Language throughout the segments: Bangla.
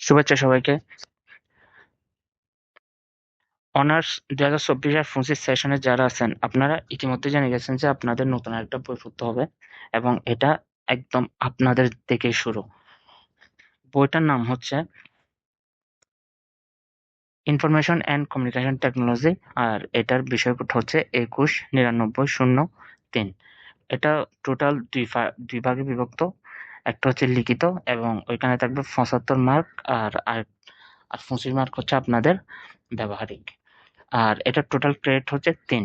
শুভেচ্ছা সবাইকে। অনার্স দুই হাজার চব্বিশ আর পঁচিশ সেশনে যারা আছেন, আপনারা ইতিমধ্যে জেনে গেছেন যে আপনাদের নতুন একটা বই পড়তে হবে এবং এটা একদম আপনাদের থেকে শুরু। বইটার নাম হচ্ছে ইনফরমেশন অ্যান্ড কমিউনিকেশন টেকনোলজি আর এটার বিষয়টা হচ্ছে একুশ নিরানব্বই শূন্য তিন। এটা টোটাল দুই দুই ভাগে বিভক্ত। একটা হচ্ছে লিখিত এবং ওইখানে থাকবে পঁচাত্তর মার্ক আর আর পঁচিশ মার্ক হচ্ছে আপনাদের ব্যবহারিক। আর এটা টোটাল ক্রেডিট হচ্ছে তিন।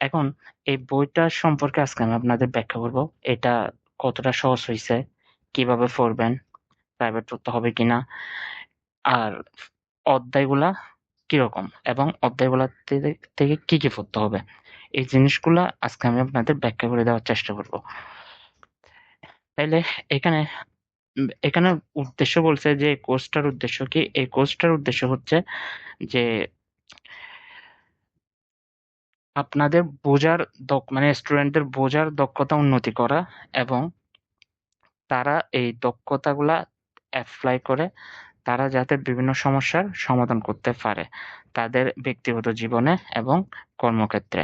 এখন এই বইটা সম্পর্কে আজকে আমি আপনাদের ব্যাখ্যা করব, এটা কতটা সহজ হয়েছে, কীভাবে পড়বেন প্রাইভেট পড়তে হবে কিনা, আর অধ্যায়গুলা কীরকম এবং অধ্যায়গুলা থেকে কি কি পড়তে হবে, এই জিনিসগুলা আজকে আমি আপনাদের ব্যাখ্যা করে দেওয়ার চেষ্টা করব। তাইলে এখানে এখানে উদ্দেশ্য বলছে যে কোর্সটার উদ্দেশ্য কি? এই কোর্সটার উদ্দেশ্য হচ্ছে যে, আপনাদের বোঝার দক মানে স্টুডেন্টদের বোঝার দক্ষতা উন্নতি করা এবং তারা এই দক্ষতাগুলা অ্যাপ্লাই করে তারা যাতে বিভিন্ন সমস্যার সমাধান করতে পারে তাদের ব্যক্তিগত জীবনে এবং কর্মক্ষেত্রে।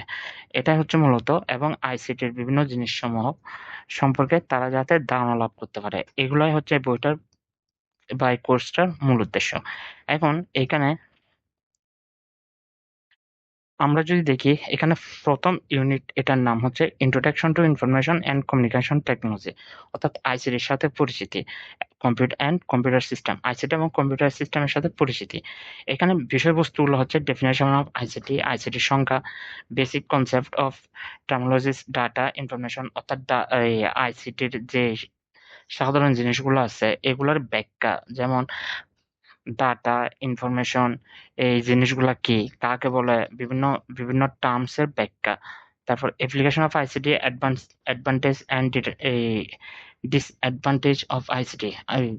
এটা হচ্ছে মূলত এবং আইসিটির বিভিন্ন জিনিসসমূহ সম্পর্কে তারা যাতে ধারণা লাভ করতে পারে। এগুলাই হচ্ছে বইটার বা এই কোর্সটার মূল উদ্দেশ্য। এখন এখানে আমরা যদি দেখি, এখানে প্রথম ইউনিট এটার নাম হচ্ছে introduction to information and communication technology অর্থাৎ আইসিটির সাথে পরিচিতি। Computer and computer system ICT এবং কম্পিউটার সিস্টেমের সাথে পরিচিতি। এখানে বিষয়বস্তুগুলো হচ্ছে ডেফিনেশন অফ আইসিটি আইসিটির সংখ্যা basic concept of technologies data information অর্থাৎ আইসিটির যে সাধারণ জিনিসগুলো আছে, এগুলোর ব্যাখ্যা, যেমন ডাটা ইনফরমেশন এই জিনিসগুলা কি, কাকে বলে, বিভিন্ন বিভিন্ন টার্মসের ব্যাখ্যা। তারপর application of ICT advance advantage and এই ডিসঅ্যাডভান্টেজ অফ আইসিটি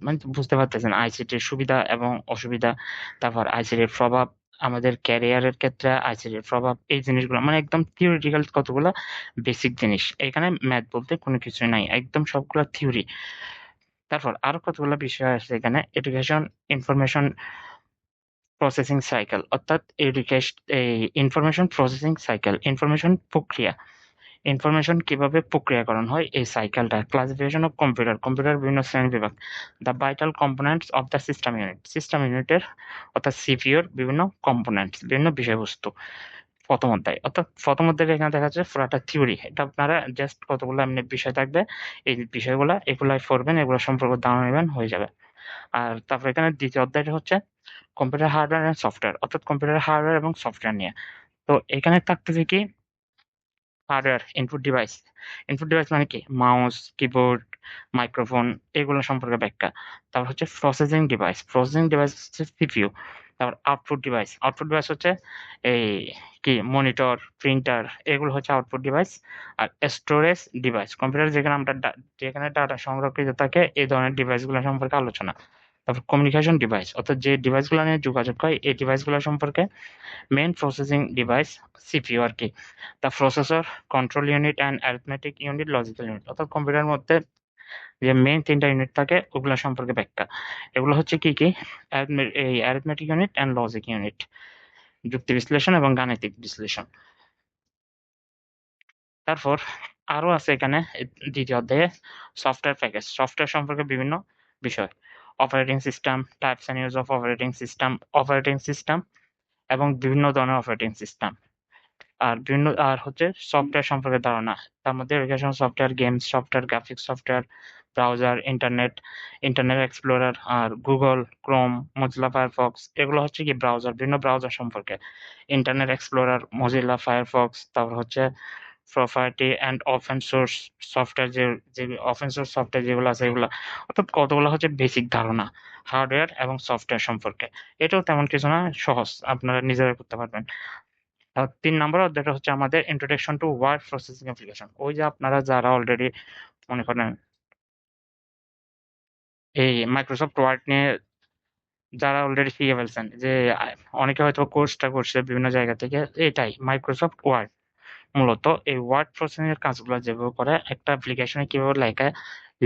মানে বুঝতে পারতেছেন আইসিটির সুবিধা এবং অসুবিধা, তারপর আইসিটির প্রভাব, আমাদের ক্যারিয়ারের ক্ষেত্রে আইসিটির প্রভাব, এই জিনিসগুলো মানে একদম থিওরিটিক্যাল কতগুলো বেসিক জিনিস। এখানে ম্যাথ বলতে কোনো কিছুই নাই, একদম সবগুলো থিওরি তারপর আরও কতগুলো বিষয় আছে এখানে? এডুকেশন ইনফরমেশন প্রসেসিং সাইকেল অর্থাৎ এডুকেশন এই ইনফরমেশন প্রসেসিং সাইকেল ইনফরমেশন প্রক্রিয়া। ইনফরমেশন কীভাবে প্রক্রিয়াকরণ হয়, এই সাইকেলটা ক্লাসিফিকেশন অফ কম্পিউটার কম্পিউটার বিভিন্ন শ্রেণি বিভাগ। The vital components of the system unit system ইউনিটের অর্থাৎ সিপিওর বিভিন্ন কম্পোনেন্টস বিভিন্ন বিষয়বস্তু। প্রথম অধ্যায়। অর্থাৎ প্রথম অধ্যায়ে এখানে দেখা যাচ্ছে পুরাটা থিওরি এটা আপনারা জাস্ট কতগুলো এমনি বিষয় থাকবে, এই বিষয়গুলো এগুলাই পড়বেন, এগুলো সম্পর্কে ধারণা নেবেন, হয়ে যাবে। আর তারপর এখানে দ্বিতীয় অধ্যায়টা হচ্ছে কম্পিউটার হার্ডওয়্যার এন্ড সফটওয়্যার অর্থাৎ কম্পিউটার হার্ডওয়্যার এবং সফটওয়্যার নিয়ে। তো এখানে থাকতেছে কি hardware input device input device মানে কি? মাউস কিবোর্ড মাইক্রোফোন এগুলো সম্পর্কে ব্যাখ্যা। তারপর হচ্ছে প্রসেসিং ডিভাইস প্রসেসিং ডিভাইস হচ্ছে সিপিইউ তারপর আউটপুট ডিভাইস আউটপুট ডিভাইস হচ্ছে এই কি? মনিটর প্রিন্টার এগুলো হচ্ছে আউটপুট ডিভাইস আর স্টোরেজ ডিভাইস কম্পিউটার যেখানে আমরা যেখানে ডাটা সংরক্ষিত থাকে, এই ধরনের ডিভাইসগুলো সম্পর্কে আলোচনা। তারপর কমিউনিকেশন ডিভাইস অর্থাৎ যে ডিভাইসগুলো নিয়ে যোগাযোগ হয়, এই ডিভাইসগুলো সম্পর্কে মেন প্রসেসিং ডিভাইস সিপিইউ আর কি। The processor control unit and arithmetic unit logical unit অর্থাৎ কম্পিউটারের মধ্যে যে মেইন তিনটা ইউনিট থাকে, ওগুলো সম্পর্কে ব্যাখ্যা। এগুলো হচ্ছে কি কি? এই arithmetic unit and logic unit যুক্তি বিশ্লেষণ এবং গাণিতিক বিশ্লেষণ। তারপর আরও আছে এখানে দ্বিতীয় অধ্যায়ে সফটওয়্যার প্যাকেজ সফটওয়্যার সম্পর্কে বিভিন্ন বিষয়। Operating system types and use of operating system operating system এবং বিভিন্ন ধরনের অপারেটিং সিস্টেম আর বিভিন্ন, আর হচ্ছে সফটওয়্যার সম্পর্কে ধারণা। তার মধ্যে education software games software graphics software browser internet internet explorer আর গুগল ক্রোম মজিলা ফায়ারফক্স এগুলো হচ্ছে কি ব্রাউজার বিভিন্ন ব্রাউজার সম্পর্কে। ইন্টারনেট এক্সপ্লোরার মজিলা ফায়ারফক্স তারপর হচ্ছে property and open source software যে যে ওপেন সোর্স সফটওয়্যার যেগুলো আছে এগুলো, অর্থাৎ কতগুলো হচ্ছে বেসিক ধারণা হার্ডওয়্যার এবং সফটওয়্যার সম্পর্কে। এটাও তেমন কিছু না, সহজ, আপনারা নিজেরা করতে পারবেন। তিন নম্বর অধ্যায়টা হচ্ছে আমাদের introduction to word processing application ওই যে আপনারা যারা অলরেডি মনে করেন এই মাইক্রোসফট ওয়ার্ড নিয়ে যারা অলরেডি শিখে ফেলছেন, যে অনেকে হয়তো কোর্সটা করছে বিভিন্ন জায়গা থেকে, এটাই মাইক্রোসফট ওয়ার্ড মূলত এই ওয়ার্ড প্রসেসিং এর কাজগুলো যেভাবে করে, একটা অ্যাপ্লিকেশনে কীভাবে লেখা,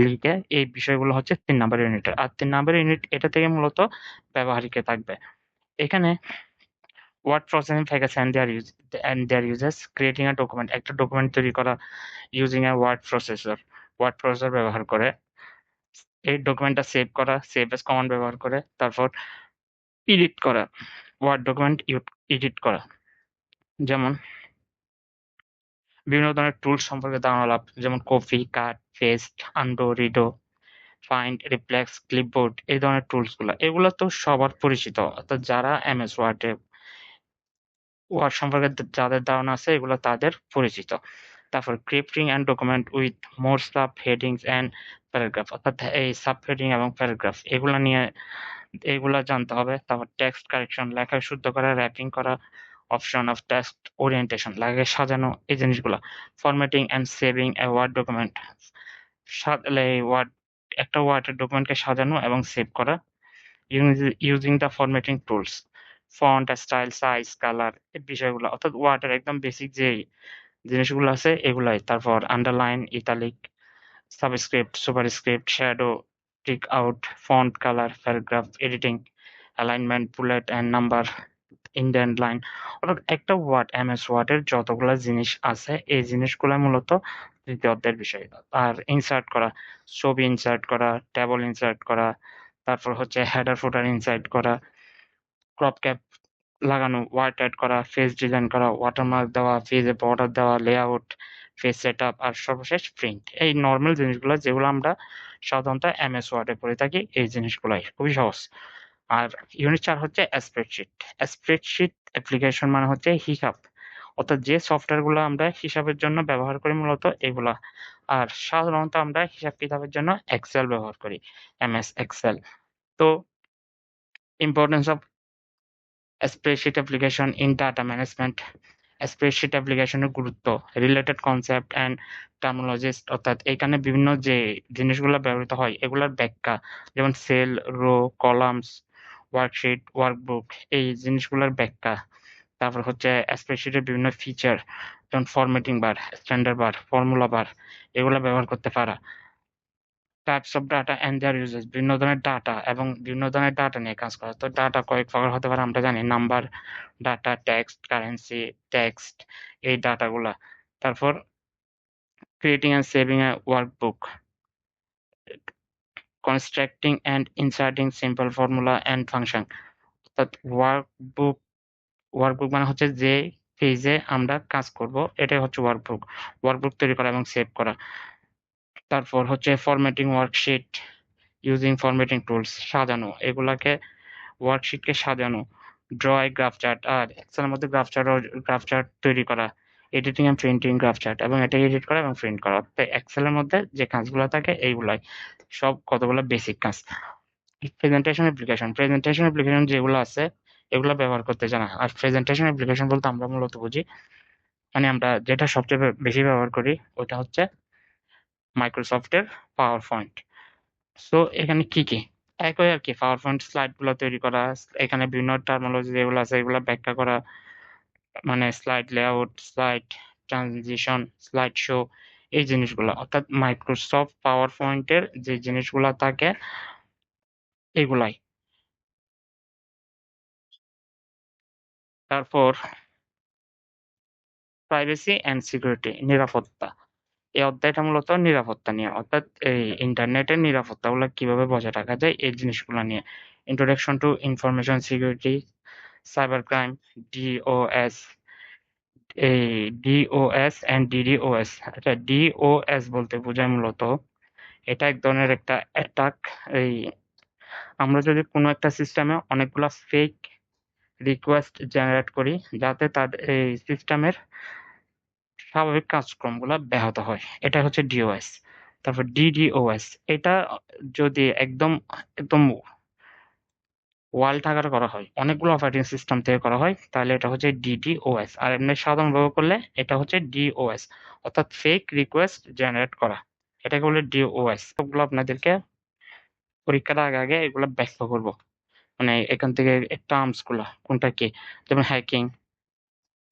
লিখে এই বিষয়গুলো হচ্ছে তিন নাম্বার ইউনিটের আর তিন নাম্বার ইউনিট এটা থেকে মূলত ব্যবহারিকে থাকবে। এখানে word processing focus and their use and their uses creating a document একটা ডকুমেন্ট তৈরি করা using a word processor word processor ব্যবহার করে, এই ডকুমেন্টটা সেভ করা সেভ এস কমান্ড ব্যবহার করে, তারপর এডিট করা ওয়ার্ড ডকুমেন্ট এডিট করা। যেমন বিভিন্ন ধরনের টুলস সম্পর্কে ধারণা লাভ, যেমন copy cut paste undo redo find replace clipboard এই ধরনের টুলসগুলো। এগুলো তো সবার পরিচিত, অর্থাৎ যারা এমএস ওয়ার্ডে ওয়ার্ড সম্পর্কে যাদের ধারণা আছে, এগুলো তাদের পরিচিত। তারপর scripting and document with more sub headings and paragraph অর্থাৎ এই সাব হেডিং এবং প্যারাগ্রাফ এগুলো নিয়ে, এগুলো জানতে হবে। তারপর টেক্সট কারেকশন লেখা শুদ্ধ করা র্যাপিং করা অপশন অফ টেক্সট ওরিয়েন্টেশন লাগে সাজানো এই জিনিসগুলো। Formatting and saving a word document word একটা ওয়ার্ডের ডকুমেন্টকে সাজানো এবং সেভ করা। Using the formatting tools font style size colour এই বিষয়গুলো। অর্থাৎ ওয়ার্ডের একদম বেসিক যে জিনিসগুলো আছে, এগুলাই। তারপর underline italic subscript superscript shadow tick out font colour paragraph editing alignment bullet and number indent line অর্থাৎ একটা ওয়ার্ড এম এস ওয়ার্ডের যতগুলো জিনিস আছে, এই জিনিসগুলো মূলত তৃতীয় বিষয়। আর ইনসার্ট করা, ছবি ইনসার্ট করা টেবল ইনসার্ট করা, তারপর হচ্ছে হেডার ফুটার ইনসার্ট করা ক্রপ ক্যাপ লাগানো ওয়ার্ড অ্যাড করা ফেস ডিজাইন করা ওয়াটারমার্ক দেওয়া ফেজে বর্ডার দেওয়া লেআউট ফেস সেট আপ আর সর্বশেষ প্রিন্ট এই নর্মাল জিনিসগুলো যেগুলো আমরা সাধারণত এম এস ওয়ার্ডে করে থাকি, এই জিনিসগুলাই। খুবই সহজ। আর ইউনিট চার হচ্ছে স্প্রেডশিট স্প্রেডশিট অ্যাপ্লিকেশন মানে হচ্ছে হিসাব। অর্থাৎ যে সফটওয়্যারগুলো আমরা হিসাবের জন্য ব্যবহার করি মূলত এগুলা। আর সাধারণত আমরা হিসাব কিতাবের জন্য এক্সেল ব্যবহার করি এমএস এক্সেল তো importance of spreadsheet application in data management spreadsheet অ্যাপ্লিকেশনের গুরুত্ব রিলেটেড কনসেপ্ট অ্যান্ড টার্মোলজিস্ট অর্থাৎ এখানে বিভিন্ন যে জিনিসগুলো ব্যবহৃত হয়, এগুলোর ব্যাখ্যা, যেমন cell row columns worksheet workbook এই জিনিসগুলোর ব্যাখ্যা। তারপর হচ্ছে স্প্রেডশিটের বিভিন্ন ফিচার যেমন formatting bar standard bar formula bar এগুলো ব্যবহার করতে পারা। Types of data and their uses বিভিন্ন ধরনের ডাটা এবং বিভিন্ন ধরনের ডাটা নিয়ে কাজ করা। তো ডাটা কয়েক প্রকার হতে পারে, আমরা জানি number data text currency text এই ডাটাগুলা তারপর creating and saving a workbook constructing and inserting simple formula and function অর্থাৎ ওয়ার্কবুক ওয়ার্কবুক মানে হচ্ছে যে পেজে আমরা কাজ করব, এটাই হচ্ছে ওয়ার্কবুক ওয়ার্কবুক তৈরি করা এবং সেভ করা। তারপর হচ্ছে formatting worksheet using formatting tools সাজানো। এগুলাকে ওয়ার্কশিটকে সাজানো। ড্র গ্রাফ চার্ট আর এক্সেলের মধ্যে গ্রাফ চার্ট গ্রাফ চার্ট তৈরি করা। Editing and printing graph chart এবং এটা এডিট করা এবং প্রিন্ট করা। অর্থাৎ এক্সেলের মধ্যে যে কাজগুলো থাকে, এইগুলাই। সব কতগুলো বেসিক কাজ। প্রেজেন্টেশন অ্যাপ্লিকেশন প্রেজেন্টেশন অ্যাপ্লিকেশন যেগুলো আছে, এগুলো ব্যবহার করতে জানা। আর প্রেজেন্টেশন অ্যাপ্লিকেশন বলতে আমরা মূলত বুঝি। মানে আমরা যেটা সবচেয়ে বেশি ব্যবহার করি, ওটা হচ্ছে মাইক্রোসফটের পাওয়ার পয়েন্ট সো এখানে কি কি? একই আর কি। পাওয়ার পয়েন্ট স্লাইডগুলো তৈরি করা, এখানে বিভিন্ন টার্মোলজি যেগুলো আছে, এগুলো ব্যাখ্যা করা মানে slide layout slide transition slide show এই জিনিসগুলো। অর্থাৎ মাইক্রোসফট পাওয়ার পয়েন্টের যে জিনিসগুলো থাকে, এগুলাই। তারপর প্রাইভেসি অ্যান্ড সিকিউরিটি নিরাপত্তা। এই অধ্যায়টা মূলত নিরাপত্তা নিয়ে, অর্থাৎ এই ইন্টারনেটের নিরাপত্তাগুলো কীভাবে বজায় রাখা যায়, এই জিনিসগুলো নিয়ে। Introduction to information security cyber crime DOS এই ডিওএস অ্যান্ড ডিডিওএস আচ্ছা ডিওএস বলতে বোঝায় মূলত এটা এক ধরনের একটা অ্যাটাক এই আমরা যদি কোনো একটা সিস্টেমে অনেকগুলো ফেক রিকোয়েস্ট জেনারেট করি, যাতে তাদের এই সিস্টেমের স্বাভাবিক কাজকর্মগুলো ব্যাহত হয়। এটা হচ্ছে ডিওএস তারপর ডিডিওএস এটা যদি একদম একদম ওয়ার্ল্ড আকারে করা হয়। অনেকগুলো অপারেটিং সিস্টেম থেকে করা হয়। তাহলে এটা হচ্ছে ডিডিওএস আর এমনি সাধারণ সাধারণভাবে করলে এটা হচ্ছে ডিওএস অর্থাৎ ফেক রিকোয়েস্ট জেনারেট করা। এটাকে বলে ডিওএস সবগুলো আপনাদেরকে পরীক্ষার আগে আগে এগুলো ব্যাখ্যা করব। মানে এখান থেকে টার্মসগুলো, কোনটা কি? যেমন হ্যাকিং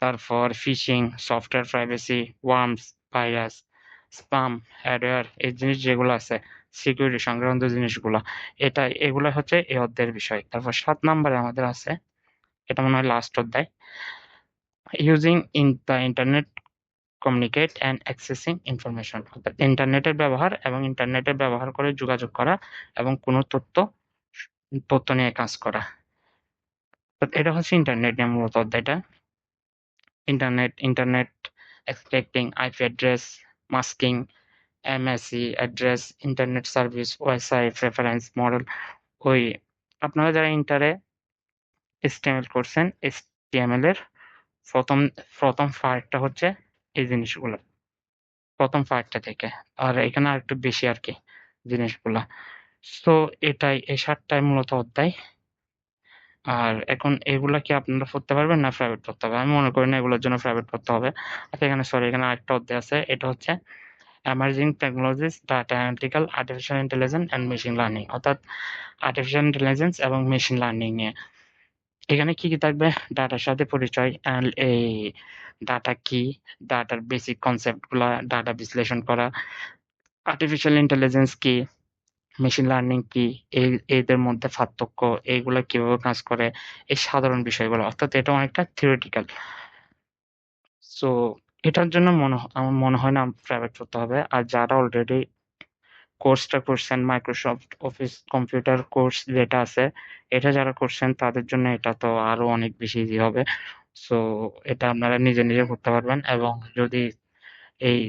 তারপর phishing software privacy worms virus spam adware এই জিনিস যেগুলো আছে সিকিউরিটি সংক্রান্ত জিনিসগুলো। এটা, এগুলো হচ্ছে এই অধ্যায়ের বিষয়। তারপর সাত নম্বরে আমাদের আছে, এটা মনে হয় লাস্ট অধ্যায়। Using in the internet communicate and accessing information অর্থাৎ ইন্টারনেটের ব্যবহার এবং ইন্টারনেটের ব্যবহার করে যোগাযোগ করা এবং কোনো তথ্য তথ্য নিয়ে কাজ করা। এটা হচ্ছে ইন্টারনেট নিয়ে মূলত অধ্যায়টা। Internet internet extracting IP address masking MAC address internet service website reference model ওই আপনারা যারা ইন্টারে এসটিএমএল করছেন এসটিএমএল এর প্রথম প্রথম পার্টটা হচ্ছে এই জিনিসগুলো। প্রথম পার্টটা থেকে। আর এখানে আর একটু বেশি আর কি জিনিসগুলা। সো এটাই, এই সাতটাই মূলত অধ্যায়। আর এখন এগুলা কি আপনারা পড়তে পারবেন না প্রাইভেট পড়তে হবে? আমি মনে করি না এগুলোর জন্য প্রাইভেট পড়তে হবে। আচ্ছা এখানে সরি এখানে আরেকটা অধ্যায় আছে। এটা হচ্ছে emerging technologies data analytical artificial intelligence and machine learning অর্থাৎ আর্টিফিশিয়াল ইন্টেলিজেন্স এবং মেশিন লার্নিং নিয়ে এখানে কি কি থাকবে? ডাটার সাথে পরিচয় এই ডাটা কি ডাটার বেসিক কনসেপ্টগুলা ডাটা বিশ্লেষণ করা আর্টিফিশিয়াল ইন্টেলিজেন্স কি মেশিন লার্নিং কি এই, এদের মধ্যে পার্থক্য এইগুলা কীভাবে কাজ করে, এই সাধারণ বিষয়গুলো, অর্থাৎ এটা অনেকটা থিওরিটিক্যাল সো এটার জন্য মনে আমার মনে হয় না প্রাইভেট করতে হবে। আর যারা অলরেডি কোর্সটা করছেন মাইক্রোসফট অফিস কম্পিউটার কোর্স যেটা আছে, এটা যারা করছেন, তাদের জন্য এটা তো আরও অনেক বেশি ইজি হবে। সো এটা আপনারা নিজে নিজে করতে পারবেন। এবং যদি এই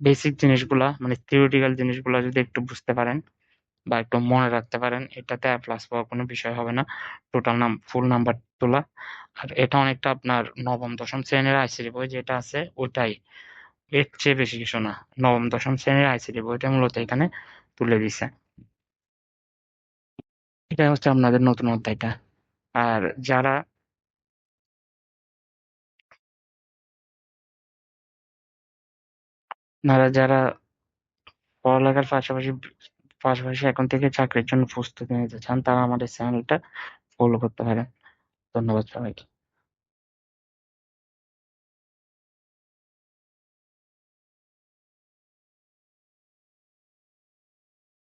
বেসিক জিনিসগুলা মানে থিওরিটিক্যাল জিনিসগুলা যদি একটু বুঝতে পারেন বা একটু মনে রাখতে পারেন, এটাতে প্লাস পাওয়ার কোনো বিষয় হবে না। টোটাল নাম ফুল নাম্বার তোলা। আর এটা অনেকটা আপনার নবম, দশম শ্রেণির আইসিডি বই যেটা আছে ওটাই এর চেয়ে বেশি কিছু না। নবম, দশম শ্রেণির আইসিডি বইটা মূলত এখানে তুলে দিছে। এটা হচ্ছে আপনাদের নতুন অধ্যায়টা। আর যারা আপনারা যারা পড়ালেখার পাশাপাশি পাশাপাশি এখন থেকে চাকরির জন্য প্রস্তুতি নিতে চান, তারা আমাদের চ্যানেলটা ফলো করতে পারেন। ধন্যবাদ সবাইকে।